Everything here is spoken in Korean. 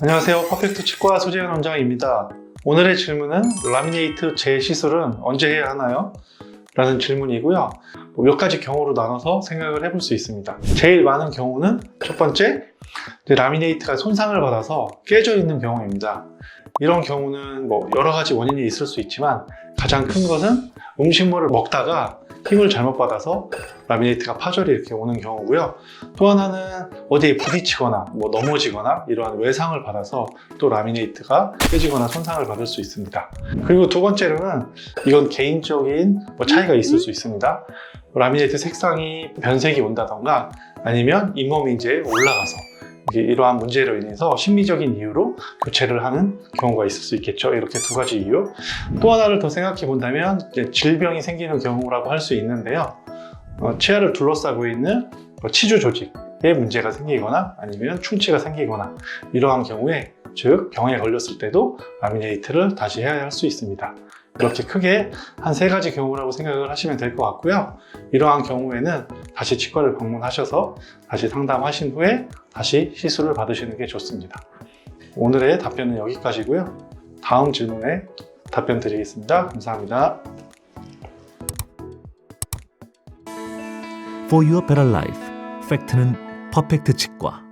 안녕하세요. 퍼펙트 치과 소재현 원장입니다. 오늘의 질문은 라미네이트 재시술은 언제 해야 하나요? 라는 질문이고요. 뭐몇 가지 경우로 나눠서 생각을 해볼 수 있습니다. 제일 많은 경우는 첫 번째, 라미네이트가 손상을 받아서 깨져 있는 경우입니다. 이런 경우는 뭐 여러 가지 원인이 있을 수 있지만 가장 큰 것은 음식물을 먹다가 힘을 잘못 받아서 라미네이트가 파절이 이렇게 오는 경우고요. 또 하나는 어디에 부딪히거나 뭐 넘어지거나 이러한 외상을 받아서 또 라미네이트가 깨지거나 손상을 받을 수 있습니다. 그리고 두 번째로는 이건 개인적인 뭐 차이가 있을 수 있습니다. 라미네이트 색상이 변색이 온다던가 아니면 잇몸이 이제 올라가서 이러한 문제로 인해서 심리적인 이유로 교체를 하는 경우가 있을 수 있겠죠. 이렇게 두 가지 이유. 또 하나를 더 생각해 본다면 질병이 생기는 경우라고 할 수 있는데요. 어, 치아를 둘러싸고 있는 뭐 치주 조직에 문제가 생기거나 아니면 충치가 생기거나 이러한 경우에 즉 병에 걸렸을 때도 라미네이트를 다시 해야 할 수 있습니다. 이렇게 크게 한 세 가지 경우라고 생각을 하시면 될 것 같고요. 이러한 경우에는 다시 치과를 방문하셔서 다시 상담하신 후에 다시 시술을 받으시는 게 좋습니다. 오늘의 답변은 여기까지고요. 다음 질문에 답변 드리겠습니다. 감사합니다. For Your Better Life 팩트는 퍼펙트 치과